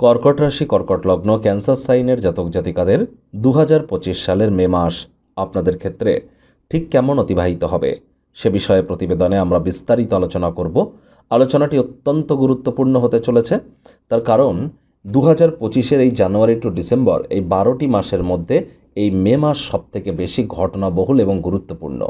কর্কট রাশি, কর্কট লগ্ন, ক্যান্সার সাইনের জাতক জাতিকাদের দু সালের মে মাস আপনাদের ক্ষেত্রে ঠিক কেমন অতিবাহিত হবে? সে বিষয়ে প্রতিবেদনে আমরা বিস্তারিত আলোচনা করব। আলোচনাটি অত্যন্ত গুরুত্বপূর্ণ হতে চলেছে। তার কারণ দু হাজার পঁচিশের এই জানুয়ারি টু ডিসেম্বর এই বারোটি মাসের মধ্যে এই মে মাস সবথেকে বেশি ঘটনাবহুল এবং গুরুত্বপূর্ণ।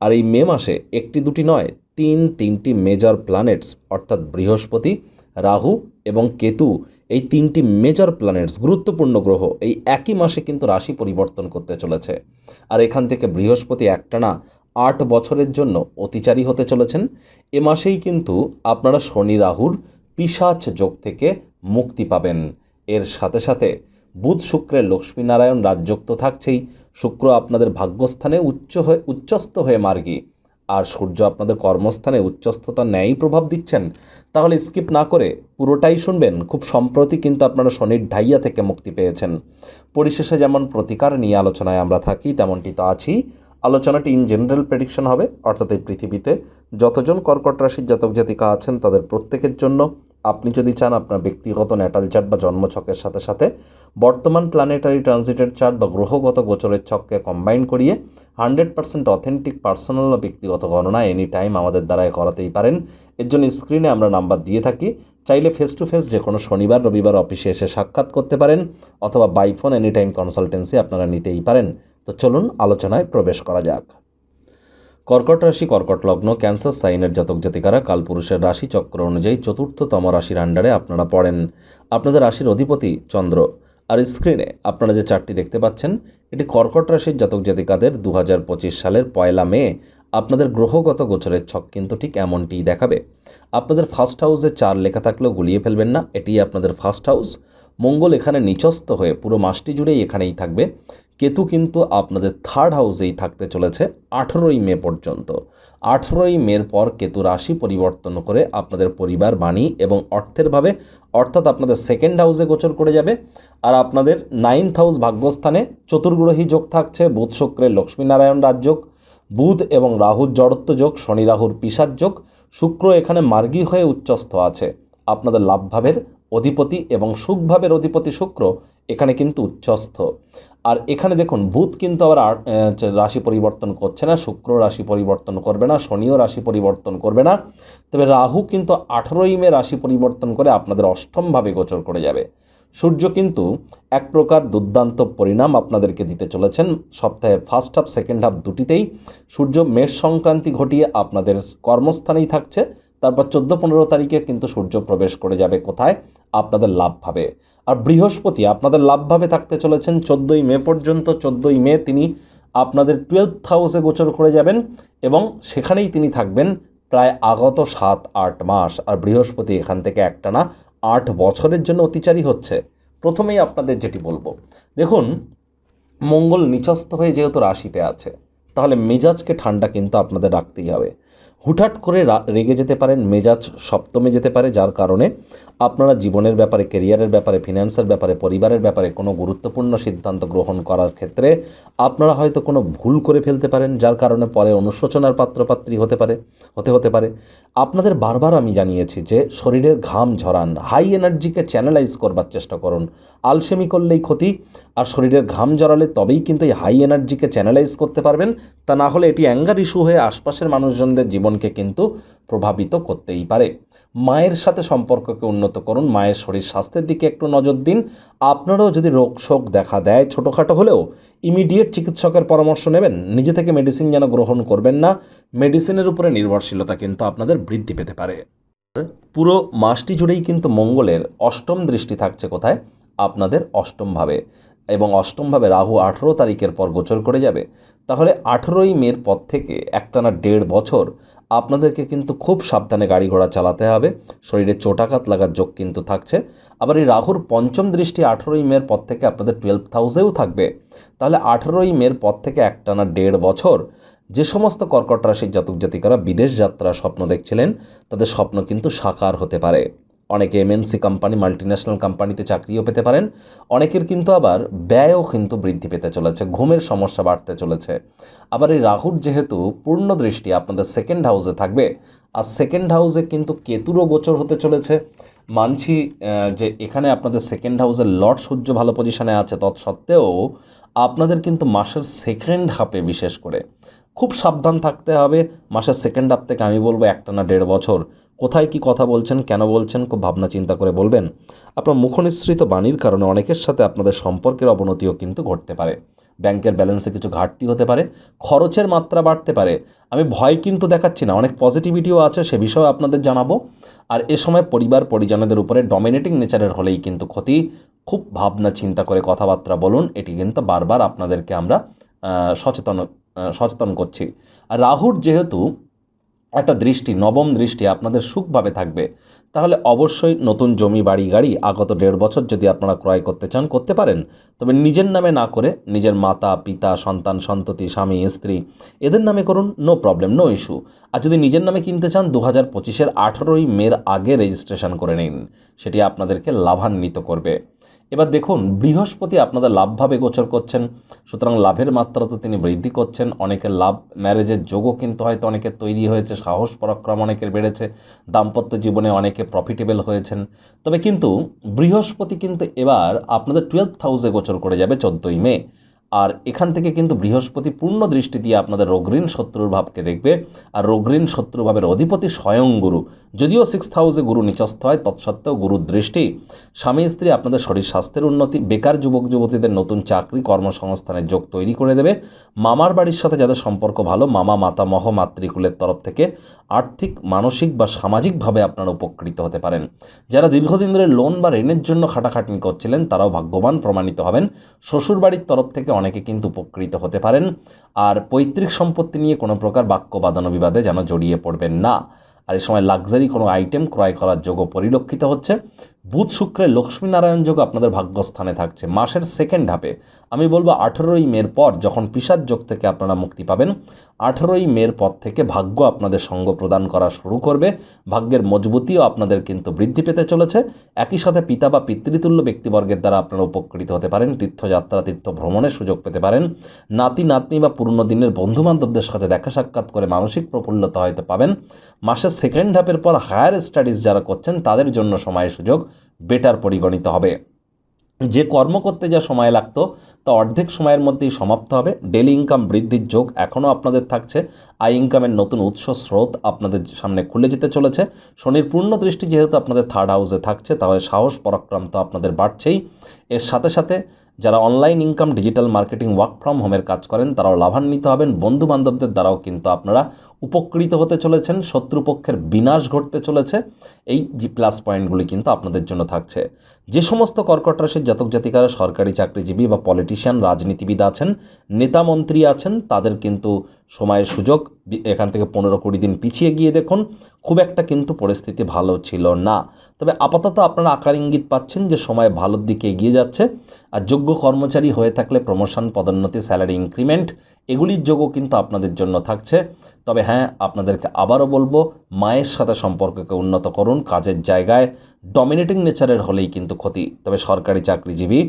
আর এই মে মাসে একটি দুটি নয়, তিন তিনটি মেজর প্ল্যানেটস অর্থাৎ বৃহস্পতি, রাহু এবং কেতু এই তিনটি মেজর প্ল্যানেটস গুরুত্বপূর্ণ গ্রহ এই একই মাসে কিন্তু রাশি পরিবর্তন করতে চলেছে। আর এখান থেকে বৃহস্পতি একটানা আট বছরের জন্য অতিচারী হতে চলেছেন। এ মাসেই কিন্তু আপনারা শনি, রাহুর পিসাচ যোগ থেকে মুক্তি পাবেন। এর সাথে সাথে বুধ শুক্রের লক্ষ্মীনারায়ণ রাজযোগ তো থাকছেই। শুক্র আপনাদের ভাগ্যস্থানে উচ্চ হয়ে, উচ্চস্থ হয়ে মার্গী। আর সূর্য আপনাদের কর্মস্থানে উচ্চস্থতা ন্যায়ই প্রভাব দিচ্ছেন, তাহলে স্কিপ না করে পুরোটাই শুনবেন। খুব সম্প্রতি কিন্তু আপনারা শনির ঢাইয়া থেকে মুক্তি পেয়েছেন। পরিশেষে যেমন প্রতিকার নিয়ে আলোচনায় আমরা থাকি, তেমনটি তো আছি আলোচনাটি ইন জেনারেল প্রেডিকশন হবে, অর্থাৎ এই পৃথিবীতে যতজন কর্কট রাশির জাতক জাতিকা আছেন, তাদের প্রত্যেকের জন্য আপনি যদি চান আপনার ব্যক্তিগত ন্যাটাল চার্ট বা জন্মছকের সাথে সাথে বর্তমান প্ল্যানেটারি ট্রানজিটের চার্ট বা গ্রহগত গোচরের ছককে কম্বাইন করিয়ে হান্ড্রেড পার্সেন্ট অথেন্টিক পার্সোনাল বা ব্যক্তিগত গণনা এনি টাইম আমাদের দ্বারাই করাতেই পারেন। এর জন্য স্ক্রিনে আমরা নাম্বার দিয়ে থাকি। চাইলে ফেস টু ফেস যে কোনো শনিবার, রবিবার অফিসে এসে সাক্ষাৎ করতে পারেন অথবা বাইফোন এনি টাইম কনসালটেন্সি আপনারা নিতেই পারেন। তো চলুন আলোচনায় প্রবেশ করা যাক। কর্কট রাশি, কর্কট লগ্ন, ক্যান্সার সাইনের জাতক জাতিকারা কালপুরুষের রাশি চক্র অনুযায়ী চতুর্থতম রাশির আন্ডারে আপনারা পড়েন। আপনাদের রাশির অধিপতি চন্দ্র। আর স্ক্রিনে আপনারা যে চারটি দেখতে পাচ্ছেন, এটি কর্কট রাশির জাতক জাতিকাদের দু হাজার পঁচিশ সালের পয়লা মে। আপনাদের গ্রহগত গোচরের ছক কিন্তু ঠিক এমনটিই দেখাবে। আপনাদের ফার্স্ট হাউসে চার লেখা থাকলেও গুলিয়ে ফেলবেন না এটি আপনাদের ফার্স্ট হাউস মঙ্গল এখানে নিচস্থ হয়ে পুরো মাসটি জুড়েই এখানেই থাকবে। কেতু কিন্তু আপনাদের থার্ড হাউসেই থাকতে চলেছে আঠেরোই মে পর্যন্ত। আঠেরোই মের পর কেতু রাশি পরিবর্তন করে আপনাদের পরিবার, বাণী এবং অর্থের ভাবে অর্থাৎ আপনাদের সেকেন্ড হাউসে গোচর করে যাবে। আর আপনাদের নাইন্থ হাউস ভাগ্যস্থানে চতুর্গ্রহী যোগ থাকছে, বুধ শুক্রের লক্ষ্মীনারায়ণ রাজযোগ বুধ এবং রাহুর জড়ত্ব যোগ, শনি রাহুর পিসার যোগ, শুক্র এখানে মার্গী হয়ে উচ্চস্থ আছে। আপনাদের লাভভাবের অধিপতি এবং সুখভাবের অধিপতি শুক্র এখানে কিন্তু উচ্চস্থ। আর এখানে দেখুন, বুধ কিন্তু আবার রাশি পরিবর্তন করছে না, শুক্র রাশি পরিবর্তন করবে না, শনিও রাশি পরিবর্তন করবে না। তবে রাহু কিন্তু আঠেরোই মে রাশি পরিবর্তন করে আপনাদের অষ্টমভাবে গোচর করে যাবে। সূর্য কিন্তু এক প্রকার দুর্দান্ত পরিণাম আপনাদেরকে দিতে চলেছেন। সপ্তাহের ফার্স্ট হাফ সেকেন্ড হাফ দুটিতেই সূর্য মেষ সংক্রান্তি ঘটিয়ে আপনাদের কর্মস্থানেই থাকছে। তারপর চোদ্দ পনেরো তারিখে কিন্তু সূর্য প্রবেশ করে যাবে কোথায়? আপনাদের লাভ লাভভাবে আর বৃহস্পতি, আপনাদের লাভভাবে থাকতে চলেছেন চোদ্দোই মে পর্যন্ত। চোদ্দোই মে তিনি আপনাদের টুয়েলভ হাউসে গোচর করে যাবেন এবং সেখানেই তিনি থাকবেন প্রায় আগত সাত, আট মাস। আর বৃহস্পতি এখান থেকে একটানা আট বছরের জন্য অতিচারী হচ্ছে। প্রথমেই আপনাদের যেটি বলব, দেখুন, মঙ্গল নিচস্থ হয়ে যেহেতু রাশিতে আছে, তাহলে মেজাজকে ঠান্ডা কিন্তু আপনাদের রাখতেই হবে। হুটহাট করে রেগে যেতে পারেন, মেজাজ সপ্তমে যেতে পারে, যার কারণে আপনারা জীবনের ব্যাপারে কেরিয়ারের ব্যাপারে, ফিনান্সের ব্যাপারে, পরিবারের ব্যাপারে কোনো গুরুত্বপূর্ণ সিদ্ধান্ত গ্রহণ করার ক্ষেত্রে আপনারা হয়তো কোনো ভুল করে ফেলতে পারেন, যার কারণে পরে অনুশোচনার পাত্রপাত্রী হতে পারে, হতে হতে পারে। আপনাদের বারবার আমি জানিয়েছি যে শরীরের ঘাম ঝরান হাই এনার্জিকে চ্যানেলাইজ করবার চেষ্টা করুন। আলসেমি করলেই ক্ষতি, আর শরীরের ঘাম জড়ালে তবেই কিন্তু এই হাই এনার্জিকে চ্যানেলাইজ করতে পারবেন। তা না হলে এটি অ্যাঙ্গার ইস্যু হয়ে আশপাশের মানুষজনদের জীবনকে কিন্তু প্রভাবিত করতেই পারে। মায়ের সাথে সম্পর্ককে উন্নত করুন, মায়ের শরীর স্বাস্থ্যের দিকে একটু নজর দিন। আপনারাও যদি রোগ শোক দেখা দেয় ছোটোখাটো হলেও ইমিডিয়েট চিকিৎসকের পরামর্শ নেবেন। নিজে থেকে মেডিসিন যেন গ্রহণ করবেন না মেডিসিনের উপরে নির্ভরশীলতা কিন্তু আপনাদের বৃদ্ধি পেতে পারে। পুরো মাসটি জুড়েই কিন্তু মঙ্গলের অষ্টম দৃষ্টি থাকছে কোথায়? আপনাদের অষ্টমভাবে এবং অষ্টমভাবে রাহু আঠেরো তারিখের পর গোচর করে যাবে। তাহলে আঠেরোই মের পর থেকে একটানা দেড় বছর আপনাদেরকে কিন্তু খুব সাবধানে গাড়ি ঘোড়া চালাতে হবে। শরীরে চোটাঘাত লাগার যোগ কিন্তু থাকছে। আবার এই রাহুর পঞ্চম দৃষ্টি আঠেরোই মের পর থেকে আপনাদের টুয়েলভ হাউসেও থাকবে। তাহলে আঠেরোই মের পর থেকে একটানা দেড় বছর যে সমস্ত কর্কট রাশির জাতক জাতিকারা বিদেশ যাত্রা স্বপ্ন দেখছিলেন, তাদের স্বপ্ন কিন্তু সাকার হতে পারে। অনেকে এমএনসি কোম্পানি মাল্টিন্যাশনাল কোম্পানিতে চাকরিও পেতে পারেন, অনেকের কিন্তু আবার ব্যয়ও কিন্তু বৃদ্ধি পেতে চলেছে, ঘুমের সমস্যা বাড়তে চলেছে। আবার এই রাহুর যেহেতু পূর্ণ দৃষ্টি আপনাদের সেকেন্ড হাউসে থাকবে, আর সেকেন্ড হাউসে কিন্তু কেতুরও গোচর হতে চলেছে। মানছি যে এখানে আপনাদের সেকেন্ড হাউসের লর্ড সূর্য ভালো পজিশনে আছে, তৎসত্ত্বেও আপনাদের কিন্তু মাসের সেকেন্ড হাফে বিশেষ করে। খুব সাবধান থাকতে হবে, মাসের সেকেন্ড হাফ থেকে আমি বলব একটা না দেড় বছর কোথায় কি কথা বলছেন, কেন বলছেন, খুব ভাবনা চিন্তা করে বলবেন। আপনার মুখনিসৃত বাণীর কারণে অনেকের সাথে আপনাদের সম্পর্কের অবনতিও কিন্তু ঘটতে পারে। ব্যাংকের ব্যালেন্সে কিছু ঘাটতি হতে পারে, খরচের মাত্রা বাড়তে পারে। আমি ভয় কিন্তু দেখাচ্ছি না, অনেক পজিটিভিটিও আছে, সে বিষয়ে আপনাদের জানাব। আর এ সময় পরিবার পরিজনদের উপরে ডমিনেটিং নেচারের হলেই কিন্তু ক্ষতি। খুব ভাবনা চিন্তা করে কথাবার্তা বলুন, এটি কিন্তু বারবার আপনাদেরকে আমরা সচেতন সচেতন করছি। আর রাহুর যেহেতু একটা দৃষ্টি, নবম দৃষ্টি আপনাদের সুখভাবে থাকবে। তাহলে অবশ্যই নতুন জমি, বাড়ি, গাড়ি আগত দেড় বছর যদি আপনারা ক্রয় করতে চান, করতে পারেন। তবে নিজের নামে না করে নিজের মাতা, পিতা, সন্তান, সন্ততি, স্বামী, স্ত্রী, এদের নামে করুন, নো প্রবলেম, নো ইস্যু। আর যদি নিজের নামে কিনতে চান দু হাজার পঁচিশের আঠেরোই মের আগে রেজিস্ট্রেশন করে নিন। সেটি আপনাদেরকে লাভান্বিত করবে। এবার দেখুন, বৃহস্পতি আপনাদের লাভভাবে গোচর করছেন, সুতরাং লাভের মাত্রা তো তিনি বৃদ্ধি করছেন, অনেকের লাভ ম্যারেজের যোগও কিন্তু হয়তো অনেকের তৈরি হয়েছে, সাহস, পরাক্রম অনেকের বেড়েছে, দাম্পত্য জীবনে অনেকে প্রফিটেবল হয়েছেন। তবে কিন্তু বৃহস্পতি কিন্তু এবার আপনাদের টুয়েলভ হাউসে গোচর করে যাবে, চোদ্দোই মে। আর এখান থেকে কিন্তু বৃহস্পতি পূর্ণ দৃষ্টি দিয়ে আপনাদের রোগঋণ শত্রুর ভাবকে দেখবে। আর রোগঋণ শত্রু ভাবের অধিপতি স্বয়ং গুরু। যদিও সিক্স হাউসে গুরু নিচস্থ হয়, তৎসত্ত্বেও গুরুর দৃষ্টি। স্বামী, স্ত্রী আপনাদের শরীর স্বাস্থ্যের উন্নতি, বেকার যুবক, যুবতীদের নতুন চাকরি, কর্মসংস্থানের যোগ তৈরি করে দেবে। মামার বাড়ির সাথে যাদের সম্পর্ক ভালো, মামা মাতামহ মাতৃকুলের তরফ থেকে আর্থিক, মানসিক বা সামাজিকভাবে আপনারা উপকৃত হতে পারেন। যারা দীর্ঘদিন ধরে লোন বা ঋণের জন্য খাটাখাটনি করছিলেন, তারাও ভাগ্যবান প্রমাণিত হবেন। শ্বশুরবাড়ির তরফ থেকে অনেকে কিন্তু উপকৃত হতে পারেন। আর পৈতৃক সম্পত্তি নিয়ে কোনো প্রকার বাক্য বাদানো বিবাদে যেন জড়িয়ে পড়বেন না। আর এই সময় লাক্সারি কোনো আইটেম ক্রয় করার যোগ্য পরিলক্ষিত হচ্ছে। বুধ শুক্রের লক্ষ্মীনারায়ণ যোগ আপনাদের ভাগ্যস্থানে থাকছে। মাসের সেকেন্ড হাফে আমি বলব আঠেরোই মের পর যখন পিসার যোগ থেকে আপনারা মুক্তি পাবেন, আঠেরোই মের পর থেকে ভাগ্য আপনাদের সঙ্গ প্রদান করা শুরু করবে। ভাগ্যের মজবুতিও আপনাদের কিন্তু বৃদ্ধি পেতে চলেছে। একই সাথে পিতা বা পিতৃতুল্য ব্যক্তিবর্গের দ্বারা আপনারা উপকৃত হতে পারেন, তীর্থযাত্রা তীর্থ ভ্রমণের সুযোগ পেতে পারেন। নাতি, নাতনি বা পুরনো দিনের বন্ধুবান্ধবদের সাথে দেখা সাক্ষাৎ করে মানসিক প্রফুল্লতা হয়তো পাবেন। মাসের সেকেন্ড হাফের পর হায়ার স্টাডিজ যারা করছেন, তাদের জন্য সময় সুযোগ। বেটার পরিগণিত হবে। যে কর্ম করতে যা সময় লাগতো, তা অর্ধেক সময়ের মধ্যেই সমাপ্ত হবে। ডেলি ইনকাম বৃদ্ধির যোগ এখনও আপনাদের থাকছে। আই ইনকামের নতুন উৎস, স্রোত আপনাদের সামনে খুলে যেতে চলেছে। শনির পূর্ণ দৃষ্টি যেহেতু আপনাদের থার্ড হাউসে থাকছে, তাহলে সাহস, পরাক্রম তো আপনাদের বাড়ছেই। এর সাথে সাথে যারা online income digital marketing work from হোমের কাজ করেন, তারাও লাভান্বিত হবেন। বন্ধু বান্ধবদের দ্বারাও কিন্তু আপনারা উপকৃত হতে চলেছেন, শত্রুপক্ষের বিনাশ ঘটতে চলেছে, এই প্লাস পয়েন্টগুলি কিন্তু আপনাদের জন্য থাকছে। যে সমস্ত কর্কট রাশির জাতক জাতিকারা সরকারি চাকরিজীবী বা পলিটিশিয়ান রাজনীতিবিদ আছেন, নেতা মন্ত্রী আছেন, তাদের কিন্তু সময়ের সুযোগ এখান থেকে পনেরো কুড়ি দিন পিছিয়ে গিয়ে দেখুন, খুব একটা কিন্তু পরিস্থিতি ভালো ছিল না। তবে আপাতত আপনারা আকার ইঙ্গিত পাচ্ছেন যে সময় ভালোর দিকে এগিয়ে যাচ্ছে। আর যোগ্য কর্মচারী হয়ে থাকলে প্রমোশন পদোন্নতি স্যালারি ইনক্রিমেন্ট এগুলির যোগও কিন্তু আপনাদের জন্য থাকছে। তবে হ্যাঁ আপনাদেরকে আবারও বলব, মায়ের সাথে সম্পর্ককে উন্নত করুন, কাজের জায়গায় ডমিনেটিং নেচারের হলেই কিন্তু ক্ষতি। তবে সরকারি চাকরিজীবী,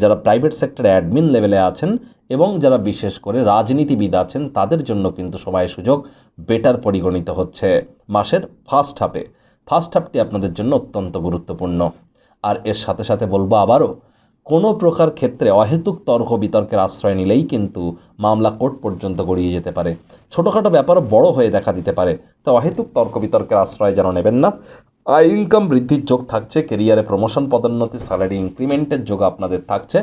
যারা প্রাইভেট সেক্টরে অ্যাডমিন লেভেলে আছেন এবং যারা বিশেষ করে রাজনীতিবিদ আছেন, তাদের জন্য কিন্তু সবাই সুযোগ বেটার পরিগণিত হচ্ছে মাসের ফার্স্ট হাফে ফার্স্ট হাফটি আপনাদের জন্য অত্যন্ত গুরুত্বপূর্ণ। আর এর সাথে সাথে বলব আবারও, কোনো প্রকার ক্ষেত্রে অহেতুক তর্ক বিতর্কের আশ্রয় নিলেই কিন্তু মামলা কোর্ট পর্যন্ত গড়িয়ে যেতে পারে। ছোটোখাটো ব্যাপারও বড় হয়ে দেখা দিতে পারে। তো অহেতুক তর্ক বিতর্কের আশ্রয় যেন নেবেন না আয় ইনকাম বৃদ্ধির যোগ থাকছে কেরিয়ারে প্রমোশন পদোন্নতি স্যালারি ইনক্রিমেন্টের যোগ আপনাদের থাকছে।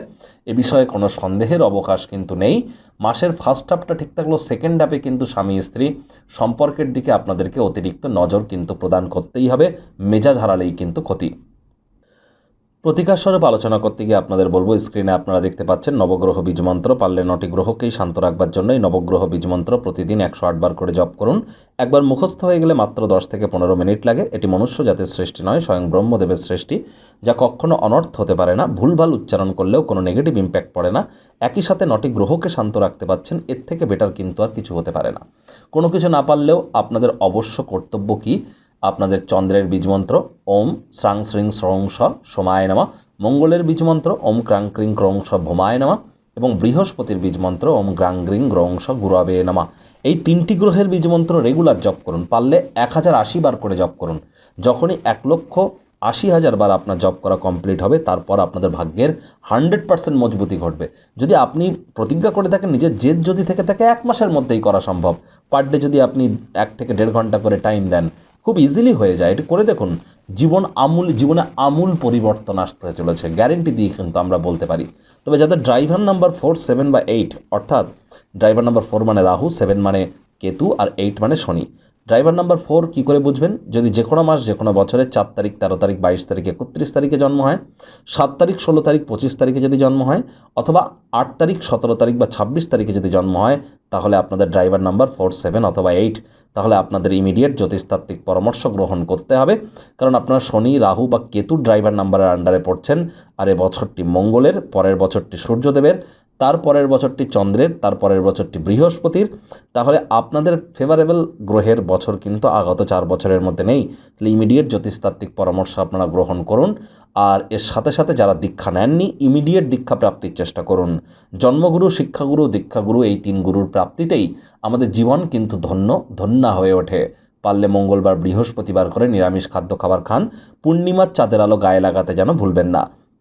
এ বিষয়ে কোনো সন্দেহের অবকাশ কিন্তু নেই। মাসের ফার্স্ট হাফটা ঠিক থাকলেও সেকেন্ড হাফে কিন্তু স্বামী স্ত্রী সম্পর্কের দিকে আপনাদেরকে অতিরিক্ত নজর কিন্তু প্রদান করতেই হবে। মেজাজ হারালেই কিন্তু ক্ষতি। প্রতিকার স্বরূপ আলোচনা করতে গিয়ে আপনাদের বলব স্ক্রিনে আপনারা দেখতে পাচ্ছেন নবগ্রহ বীজমন্ত্র পারলে নটি গ্রহকেই শান্ত রাখবার জন্যই নবগ্রহ বীজমন্ত্র প্রতিদিন একশো আটবার করে জপ করুন। একবার মুখস্থ হয়ে গেলে মাত্র দশ থেকে পনেরো মিনিট লাগে। এটি মনুষ্য জাতির সৃষ্টি নয়, স্বয়ং ব্রহ্মদেবের সৃষ্টি, যা কখনো অনর্থ হতে পারে না। ভুলভাল উচ্চারণ করলেও কোনো নেগেটিভ ইম্প্যাক্ট পড়ে না। একই সাথে নটি গ্রহকে শান্ত রাখতে পাচ্ছেন, এর থেকে বেটার কিন্তু আর কিছু হতে পারে না। কোনো কিছু না পারলেও আপনাদের অবশ্য কর্তব্য কী? আপনাদের চন্দ্রের বীজমন্ত্র, ওম শ্রাং শ্রিং স্রং স সোমায় নামা। মঙ্গলের বীজমন্ত্র, ওম ক্রাং ক্রিং ক্রং স ভোমায় নামা। এবং বৃহস্পতির বীজমন্ত্র, ওম গ্রাং গ্রিং গ্রং স গুরাবে নামা। এই তিনটি গ্রহের বীজমন্ত্র রেগুলার জপ করুন, পারলে এক হাজার আশি বার করে জপ করুন। যখনই এক লক্ষ আশি হাজার বার আপনার জব করা কমপ্লিট হবে, তারপর আপনাদের ভাগ্যের হান্ড্রেড পার্সেন্ট মজবুতি ঘটবে। যদি আপনি প্রতিজ্ঞা করে থাকেন, নিজের জেদ যদি থেকে থাকে, এক মাসের মধ্যেই করা সম্ভব। পার ডে যদি আপনি এক থেকে দেড় ঘণ্টা করে টাইম দেন খুব ইজিলি হয়ে যায়। এটা করে দেখুন, জীবন আমূল, জীবনে আমূল পরিবর্তন আসতে চলেছে। গ্যারেন্টি দিয়ে কিন্তু আমরা বলতে পারি। তবে যাদের ড্রাইভার নাম্বার ফোর সেভেন বা এইট অর্থাৎ ড্রাইভার নাম্বার ফোর মানে রাহু সেভেন মানে কেতু, আর এইট মানে শনি ড্রাইভার নাম্বার ফোর কী করে বুঝবেন? যদি যে কোনো মাস, যে কোনো বছরের চার তারিখ, তেরো তারিখ, বাইশ তারিখ, একত্রিশ তারিখে জন্ম হয়, সাত তারিখ, ষোলো তারিখ, পঁচিশ তারিখে যদি জন্ম হয়, অথবা আট তারিখ, সতেরো তারিখ বা ছাব্বিশ তারিখে যদি জন্ম হয়, তাহলে আপনাদের ড্রাইভার নাম্বার ফোর সেভেন অথবা এইট। তাহলে আপনাদের ইমিডিয়েট জ্যোতিষতাত্ত্বিক পরামর্শ গ্রহণ করতে হবে। কারণ আপনারা শনি, রাহু বা কেতুর ড্রাইভার নাম্বারের আন্ডারে পড়ছেন, আর এ বছরটি মঙ্গলের, পরের বছরটি সূর্যদেবের। তার পরের বছরটি চন্দ্রের, তার পরের বছরটি বৃহস্পতির। তাহলে আপনাদের ফেভারেবল গ্রহের বছর কিন্তু আগত চার বছরের মধ্যে নেই। তাহলে ইমিডিয়েট জ্যোতিষতাত্ত্বিক পরামর্শ আপনারা গ্রহণ করুন। আর এর সাথে সাথে যারা দীক্ষা নেননি ইমিডিয়েট দীক্ষা প্রাপ্তির চেষ্টা করুন। জন্মগুরু, শিক্ষাগুরু, দীক্ষাগুরু এই তিন গুরুর প্রাপ্তিতেই আমাদের জীবন কিন্তু ধন্য, ধন্যা হয়ে ওঠে। পারলে মঙ্গলবার বৃহস্পতিবার করে নিরামিষ খাদ্য খাবার খান। পূর্ণিমার চাঁদের আলো গায়ে লাগাতে যেন ভুলবেন না।